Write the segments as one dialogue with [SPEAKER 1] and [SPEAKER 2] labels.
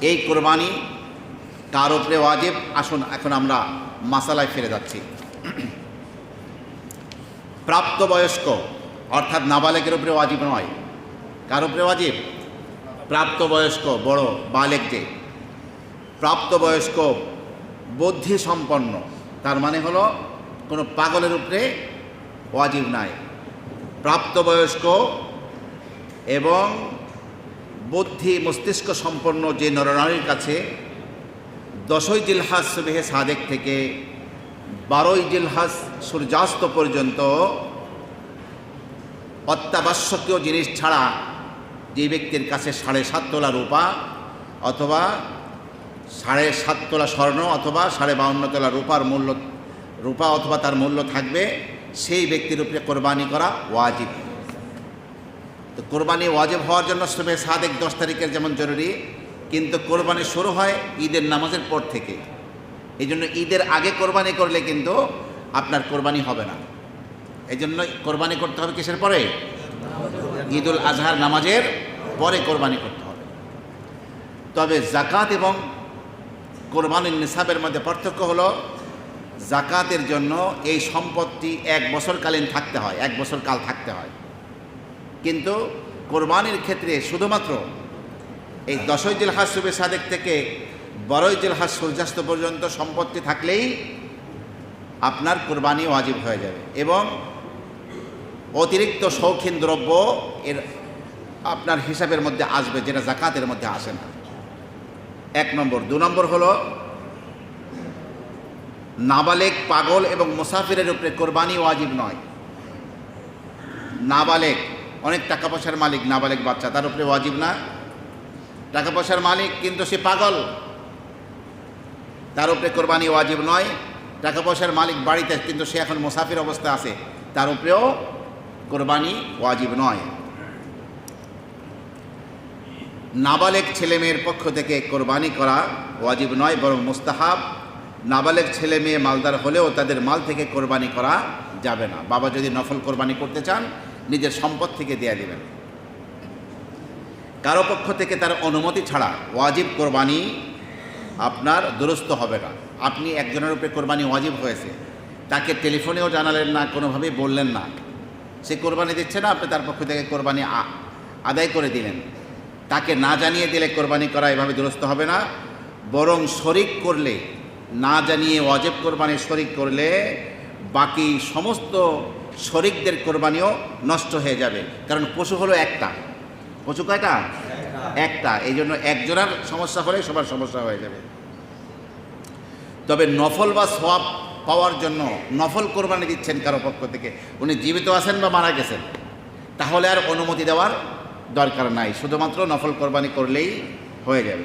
[SPEAKER 1] এই কোরবানি কার উপরে ওয়াজিব। আসুন, এখন আমরা মাসালায় ফিরে যাচ্ছি। প্রাপ্তবয়স্ক, অর্থাৎ নাবালেকের উপরে ওয়াজিব নয়। কার উপরে ওয়াজিব? প্রাপ্তবয়স্ক, বড় বালেক যে প্রাপ্তবয়স্ক বুদ্ধি সম্পন্ন তার মানে হলো কোনো পাগলের উপরে ওয়াজিব নাই। প্রাপ্তবয়স্ক এবং বুদ্ধি, মস্তিষ্ক সম্পন্ন যে নরনারীর কাছে দশই জিলহাজ সুবেহে সাদেক থেকে বারোই জিলহাস সূর্যাস্ত পর্যন্ত অত্যাবশ্যকীয় জিনিস ছাড়া যে ব্যক্তির কাছে সাড়ে সাত তোলা রূপা অথবা সাড়ে সাত তোলা স্বর্ণ অথবা সাড়ে বাউন্ন তোলা রূপার মূল্য, রূপা অথবা তার মূল্য থাকবে, সেই ব্যক্তির উপরে কোরবানি করা ওয়াজিব। তো কোরবানি ওয়াজিব হওয়ার জন্য শুভে সাদেক দশ তারিখের যেমন জরুরি, কিন্তু কোরবানি শুরু হয় ঈদের নামাজের পর থেকে। এই জন্য ঈদের আগে কোরবানি করলে কিন্তু আপনার কোরবানি হবে না। এই জন্য কোরবানি করতে হবে কিসের পরে? ঈদুল আজহার নামাজের পরে কোরবানি করতে হবে। তবে জাকাত এবং কোরবানির নিসাবের মধ্যে পার্থক্য হলো, জাকাতের জন্য এই সম্পত্তি এক বছরকালীন থাকতে হয়, এক বছর কাল থাকতে হয়। কিন্তু কোরবানির ক্ষেত্রে শুধুমাত্র এই দশই জিলহাজ সুবে সাদেক থেকে বড়ই জিলহাজ সূর্যাস্ত পর্যন্ত সম্পত্তি থাকলেই আপনার কোরবানি ওয়াজিব হয়ে যাবে এবং অতিরিক্ত শৌখিন দ্রব্য এর আপনার হিসাবের মধ্যে আসবে, যেটা জাকাতের মধ্যে আসে না। এক নম্বর। দু নম্বর হলো, নাবালেক পাগল এবং মুসাফিরের উপরে কোরবানি ওয়াজিব নয়। নাবালেক অনেক টাকা পয়সার মালিক, নাবালেক বাচ্চা, তার উপরে ওয়াজিব না। টাকা পয়সার মালিক কিন্তু সে পাগল। তার উপরে কোরবানি ওয়াজিব নয়। টাকা পয়সার মালিক বাড়িতে, কিন্তু সে এখন মুসাফির অবস্থা আছে। তার উপরেও কোরবানি ওয়াজিব নয়। নাবালেক ছেলে মেয়ের পক্ষ থেকে কোরবানি করা ওয়াজিব নয়, বরং মুস্তাহাব। নাবালেক ছেলে মেয়ে মালদার হলেও তাদের মাল থেকে কোরবানি করা যাবে না। বাবা যদি নফল কোরবানি করতে চান নিজের সম্পদ থেকে দেয়া দেবেন। কারও পক্ষ থেকে তার অনুমতি ছাড়া ওয়াজিব কোরবানি আপনার দুরস্ত হবে না। আপনি একজনের উপরে কোরবানি ওয়াজিব হয়েছে, তাকে টেলিফোনেও জানালেন না, কোনোভাবেই বললেন না। সে কোরবানি দিচ্ছে না, আপনি তার পক্ষ থেকে কোরবানি আদায় করে দিলেন। তাকে না জানিয়ে দিলে কোরবানি করা এভাবে দুরস্ত হবে না, বরং শরিক করলে, না জানিয়ে ওয়াজেব কোরবানি শরিক করলে বাকি সমস্ত শরিকদের কোরবানিও নষ্ট হয়ে যাবে। কারণ পশু হলো একটা। পশু কয়টা? একটা। এই জন্য একজনের সমস্যা হলে সবার সমস্যা হয়ে যাবে। তবে নফল বা সোয়াব পাওয়ার জন্য নফল কোরবানি দিচ্ছেন কারও পক্ষ থেকে। উনি জীবিত আছেন বা মারা গেছেন। তাহলে আর অনুমতি দেওয়ার দরকার নাই। শুধুমাত্র নফল কোরবানি করলেই হয়ে যাবে।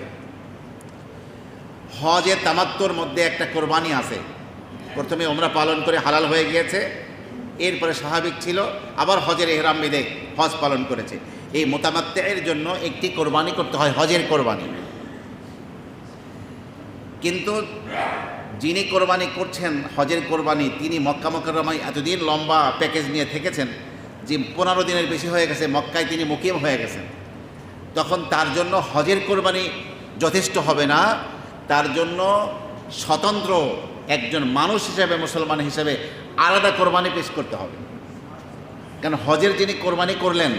[SPEAKER 1] হজে তামাত্তর মধ্যে একটা কোরবানি আছে। প্রথমে ওমরা পালন করে হালাল হয়ে গিয়েছে। এরপরে স্বাভাবিক ছিল, আবার হজের এহরাম বেঁধে হজ পালন করেছে। এই মোতামাত্তের জন্য একটি কোরবানি করতে হয়, হজের কোরবানি। কিন্তু যিনি কোরবানি করছেন, হজের কোরবানি, তিনি মক্কা মকরমায় এতদিন লম্বা প্যাকেজ নিয়ে থেকেছেন যে পনেরো দিনের বেশি হয়ে গেছে, মক্কায় তিনি মুকিম হয়ে গেছেন। তখন তার জন্য হজের কোরবানি যথেষ্ট হবে না। তার জন্য স্বতন্ত্র একজন মানুষ হিসেবে, মুসলমান হিসেবে আলাদা কোরবানি পেশ করতে হবে। কারণ হজের যিনি কোরবানি করলেন,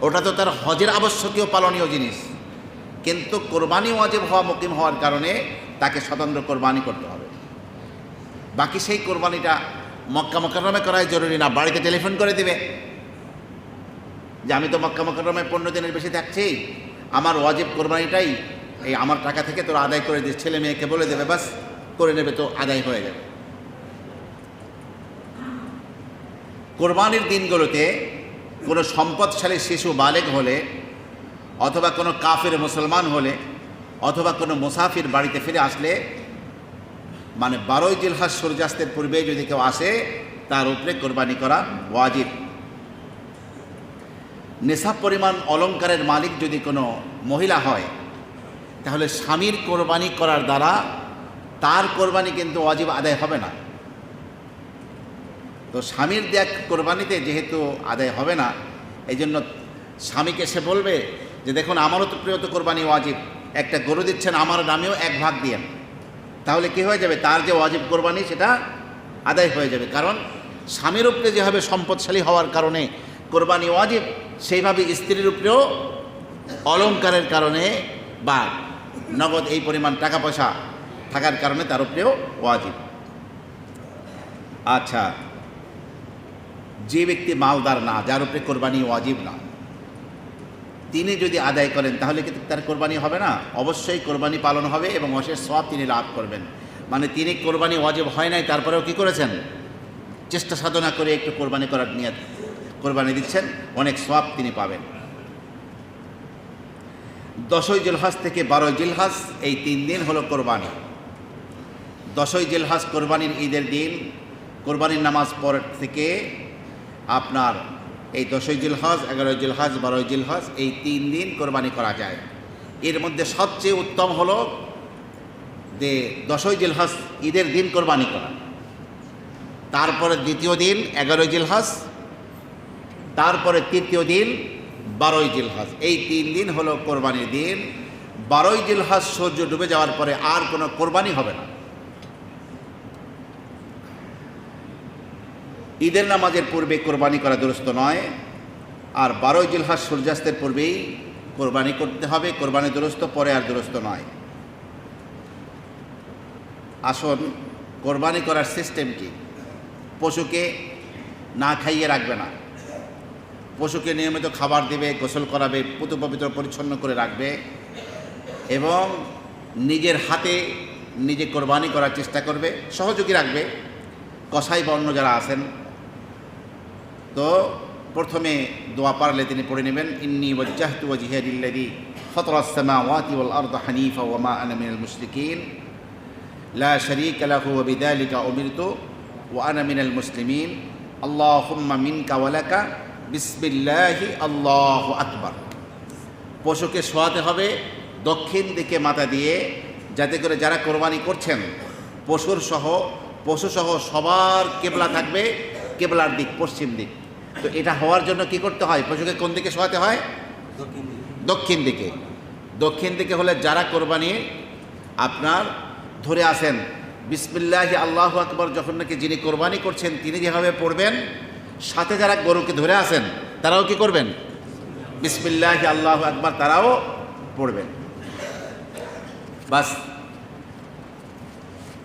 [SPEAKER 1] ওটা তো তার হজের আবশ্যকীয় পালনীয় জিনিস। কিন্তু কোরবানি ওয়াজিব হওয়া, মুকিম হওয়ার কারণে তাকে স্বতন্ত্র কোরবানি করতে হবে। বাকি সেই কোরবানিটা মক্কা মকরমে করাই জরুরি না, বাড়িতে টেলিফোন করে দিবে। যে আমি তো মক্কা মকরমে পনেরো দিনের বেশি থাকছি, আমার ওয়াজিব কোরবানিটাই এই আমার টাকা থেকে তোরা আদায় করে দিস ছেলে মেয়েকে বলে দেবে, বাস, করে নেবে তো আদায় হয়ে যাবে। কোরবানির দিনগুলোতে কোনো সম্পদশালী শিশু বালেগ হলে, অথবা কোনো কাফের মুসলমান হলে, অথবা কোনো মুসাফির বাড়িতে ফিরে আসলে মানে বারোই জিলহাস সূর্যাস্তের পূর্বে যদি কেউ আসে, তার উপরে কোরবানি করা ওয়াজিব। নেশাব পরিমাণ অলঙ্কারের মালিক যদি কোনো মহিলা হয়, তাহলে স্বামীর কোরবানি করার দ্বারা তার কোরবানি কিন্তু ওয়াজিব আদায় হবে না। তো স্বামীর দেয়া কোরবানিতে যেহেতু আদায় হবে না এই জন্য স্বামীকে সে বলবে যে, দেখুন, আমারও তো প্রিয় তো কোরবানি ওয়াজিব। একটা গরু দিচ্ছেন আমার নামেও এক ভাগ দিয়েন তাহলে কি হয়ে যাবে? তার যে ওয়াজিব কোরবানি, সেটা আদায় হয়ে যাবে। কারণ স্বামীর উপরে যেভাবে সম্পদশালী হওয়ার কারণে কোরবানি ওয়াজিব, সেইভাবে স্ত্রীর উপরেও অলংকারের কারণে বা নগদ এই পরিমাণ টাকা পয়সা থাকার কারণে তার উপরেও ওয়াজিব। আচ্ছা। যে ব্যক্তি মালদার না, যার উপরে কোরবানি ওয়াজিব না, তিনি যদি আদায় করেন, তাহলে কি তার কোরবানি হবে না? অবশ্যই কোরবানি পালন হবে এবং অশেষ সব তিনি লাভ করবেন। মানে তিনি কোরবানি ওয়াজিব হয় নাই, তারপরেও কি করেছেন? চেষ্টা সাধনা করে একটু কোরবানি করার নিয়ে কোরবানি দিচ্ছেন, অনেক সব তিনি পাবেন। দশই জিলহাস থেকে বারোই জিলহাস, এই তিন দিন হলো কোরবানি। দশই জিলহাস কোরবানির ঈদের দিন, কোরবানির নামাজ পর থেকে আপনার এই দশই জিলহাজ, এগারোই জিলহাজ, বারোই জিলহাজ, এই তিন দিন কোরবানি করা যায়। এর মধ্যে সবচেয়ে উত্তম হলো যে দশই জিলহাজ ঈদের দিন কোরবানি করা। তারপরে দ্বিতীয় দিন এগারোই জিলহাজ, তারপরে তৃতীয় দিন বারোই জিলহাজ। এই তিন দিন হলো কোরবানির দিন। বারোই জিলহাজ সূর্য ডুবে যাওয়ার পরে আর কোনো কোরবানি হবে না। ঈদের নামাজের পূর্বে কোরবানি করা দুরস্ত নয়, আর বারোই জিলহাজ সূর্যাস্তের পূর্বেই কোরবানি করতে হবে, কোরবানি দুরস্ত পরে আর দুরস্ত নয়। আসুন, কোরবানি করার সিস্টেম কি? পশুকে না খাইয়ে রাখবে না। পশুকে নিয়মিত খাবার দেবে, গোসল করাবে, পুতু পবিত্র পরিচ্ছন্ন করে রাখবে এবং নিজের হাতে নিজে কোরবানি করার চেষ্টা করবে, সহযোগী রাখবে। কসাই বা অন্য যারা আছেন তো প্রথমে দোয়া পারলে তিনি পড়ে নেবেন, ইন্নি ওয়াজ্জাহতু ওয়াজহিয়া লিল্লাযী ফাতারাস সামাওয়াতি ওয়াল আরদা হানিফা ওয়া মা আনা মিনাল মুশরিকিন। লা শারীকা লাহু ওয়া বিযালিকা উমিরতু ওয়া আনা মিনাল মুসলিমিন। আল্লাহুম্মা মিনকা ওয়া লাকা। বিসমিল্লাহি আল্লাহু আকবার। পশুকে শোয়াতে হবে, দক্ষিণ দিকে মাথা দিয়ে, যাতে করে যারা কোরবানি করছেন, পশুর সহ পশু সহ সবার কেবলা থাকবে, কেবলার দিক, পশ্চিম দিক। তো এটা হওয়ার জন্য কি করতে হয়? পশুকে কোন দিকে শোয়াতে হয়? দক্ষিণ দিকে। দক্ষিণ দিকে। হলে যারা কোরবানি আপনার ধরে আসেন বিসমিল্লাহ আল্লাহ আকবর যখন নাকি যিনি কোরবানি করছেন তিনি যেভাবে পড়বেন সাথে যারা গরুকে ধরে আসেন তারাও কি করবেন? বিসমিল্লাহ আল্লাহ আকবর তারাও পড়বেন। বাস।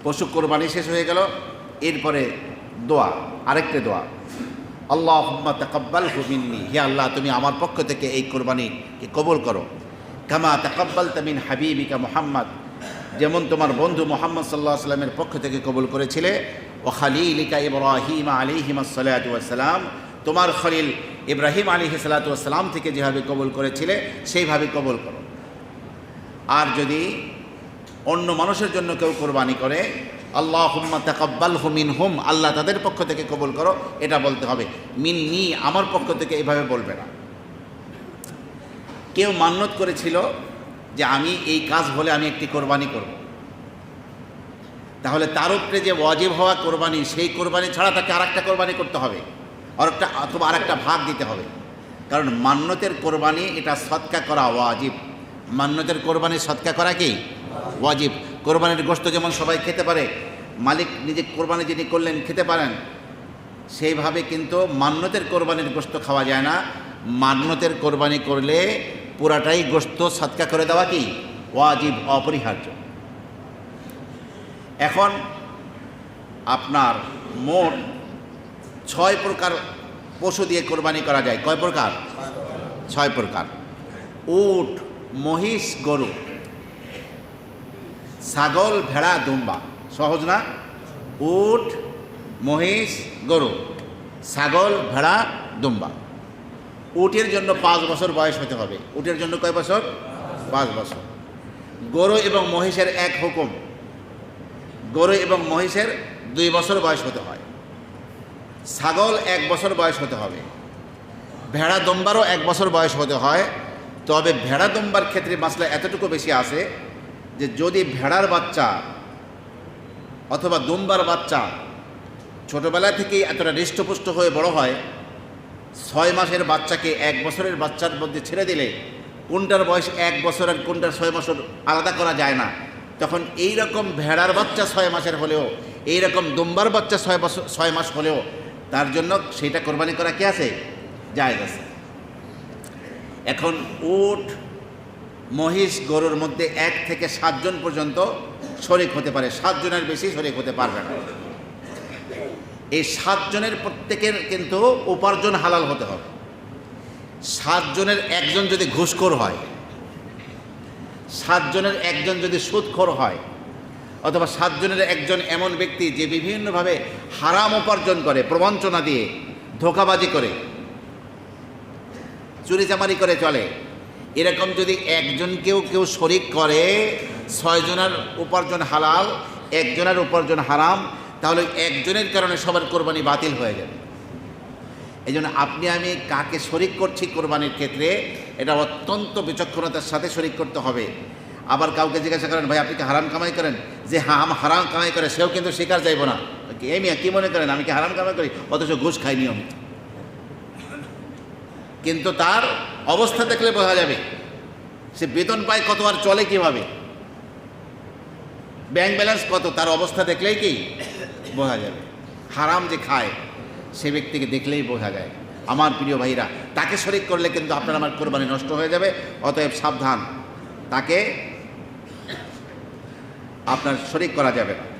[SPEAKER 1] পশু কোরবানি শেষ হয়ে গেল। এরপরে দোয়া আরেকটা দোয়া। আল্লাহ তাকাব্বাল হুমিন্নি হে আল্লাহ, তুমি আমার পক্ষ থেকে এই কোরবানিকে কবল করো। কামা তাকাব্বাল তামিন হাবিবিকা মোহাম্মদ। যেমন তোমার বন্ধু মোহাম্মদ সাল্লাহ সাল্লামের পক্ষ থেকে কবুল করেছিলে, ও খালিলিকা ইব্রাহিম আলিহিম সালাম তোমার খলিল ইব্রাহিম আলী সালাতাম থেকে যেভাবে কবুল করেছিলে, সেইভাবে কবুল করো। আর যদি অন্য মানুষের জন্য কেউ কোরবানি করে আল্লাহ হুম্মা তাকাব্বাল হুমিন হুম আল্লাহ তাদের পক্ষ থেকে কবুল করো, এটা বলতে হবে। মিন নি আমার পক্ষ থেকে এভাবে বলবে না। কেউ মান্যত করেছিল যে আমি এই কাজ হলে আমি একটি কোরবানি করব। তাহলে তার উপরে যে ওয়াজিব হওয়া কোরবানি, সেই কোরবানি ছাড়া তাকে আরেকটা কোরবানি করতে হবে আর একটা অথবা আর একটা ভাগ দিতে হবে। কারণ মান্যতের কোরবানি, এটা সৎকা করা ওয়াজিব। মান্যতের কোরবানি সৎকা করা কি? ওয়াজিব। কোরবানির গোস্ত যেমন সবাই খেতে পারে মালিক নিজে কোরবানি যিনি করলেন, খেতে পারেন, সেইভাবে কিন্তু মান্যতের কোরবানির গোস্ত খাওয়া যায় না। মান্যতের কোরবানি করলে পুরাটাই গোস্ত সৎকা করে দেওয়া কি? ওয়াজিব, অপরিহার্য। এখন আপনার মোট ছয় প্রকার পশু দিয়ে কোরবানি করা যায়। কয় প্রকার? ছয় প্রকার। উট, মহিষ, গরু, ছাগল, ভেড়া, দুম্বা। সহজ না? উট, মহিষ, গরু, ছাগল, ভেড়া, দুম্বা। উটের জন্য পাঁচ বছর বয়স হতে হবে। উটের জন্য কয় বছর? পাঁচ বছর। গরু এবং মহিষের এক হুকুম। গরু এবং মহিষের দুই বছর বয়স হতে হয়। ছাগল এক বছর বয়স হতে হবে। ভেড়া দম্বারও এক বছর বয়স হতে হয়। তবে ভেড়া দম্বার ক্ষেত্রে মাসলা এতটুকু বেশি আছে যে যদি ভেড়ার বাচ্চা অথবা দুম্বার বাচ্চা ছোটোবেলা থেকেই এতটা হৃষ্টপুষ্ট হয়ে বড় হয়, ছয় মাসের বাচ্চাকে এক বছরের বাচ্চার মধ্যে ছেড়ে দিলে কোনটার বয়স এক বছর আর কোনটার ছয় বছর আলাদা করা যায় না। তখন এই রকম ভেড়ার বাচ্চা ছয় মাসের হলেও, এই রকম দুম্বার বাচ্চা ছয় বছর, ছয় মাস হলেও তার জন্য সেটা কোরবানি করা কি আছে? জায়েজ আছে। এখন উট, মহিষ, গরুর মধ্যে এক থেকে সাতজন পর্যন্ত শরিক হতে পারে, সাতজনের বেশি শরিক হতে পারবে না। এই সাতজনের প্রত্যেকের কিন্তু উপার্জন হালাল হতে হবে। সাতজনের একজন যদি ঘুষখোর হয়, সাতজনের একজন যদি সুদখোর হয়, অথবা সাতজনের একজন এমন ব্যক্তি যে বিভিন্নভাবে হারাম উপার্জন করে, প্রবঞ্চনা দিয়ে, ধোকাবাজি করে, চুরিচামারি করে চলে, এরকম যদি একজনকেও কেউ শরিক করে ছয়জনের উপার্জন হালাল একজনের উপার্জন হারাম, তাহলে একজনের কারণে সবার কোরবানি বাতিল হয়ে যাবে। এই জন্য আপনি, আমি কাকে শরিক করছি কোরবানির ক্ষেত্রে, এটা অত্যন্ত বিচক্ষণতার সাথে শরিক করতে হবে। আবার কাউকে জিজ্ঞাসা করেন, ভাই, আপনি কি হারাম কামাই করেন? যে হ্যাঁ আম হারাম কামাই করে, সেও কিন্তু স্বীকার যাইব না। এই মিয়া, কী মনে করেন? আমি কি হারাম কামাই করি? অথচ ঘুষ খাই নিয়মিত। কিন্তু তার অবস্থা দেখলে বোঝা যাবে, সে বেতন পায় কত আর চলে কীভাবে। ব্যাংক ব্যালেন্স কত? তার অবস্থা দেখলেই কি বোঝা যাবে। হারাম যে খায়, সে ব্যক্তিকে দেখলেই বোঝা যায়। আমার প্রিয় ভাইরা, তাকে শরিক করলে কিন্তু আপনার আমার কোরবানি নষ্ট হয়ে যাবে, অতএব সাবধান। তাকে আপনার শরিক করা যাবে না।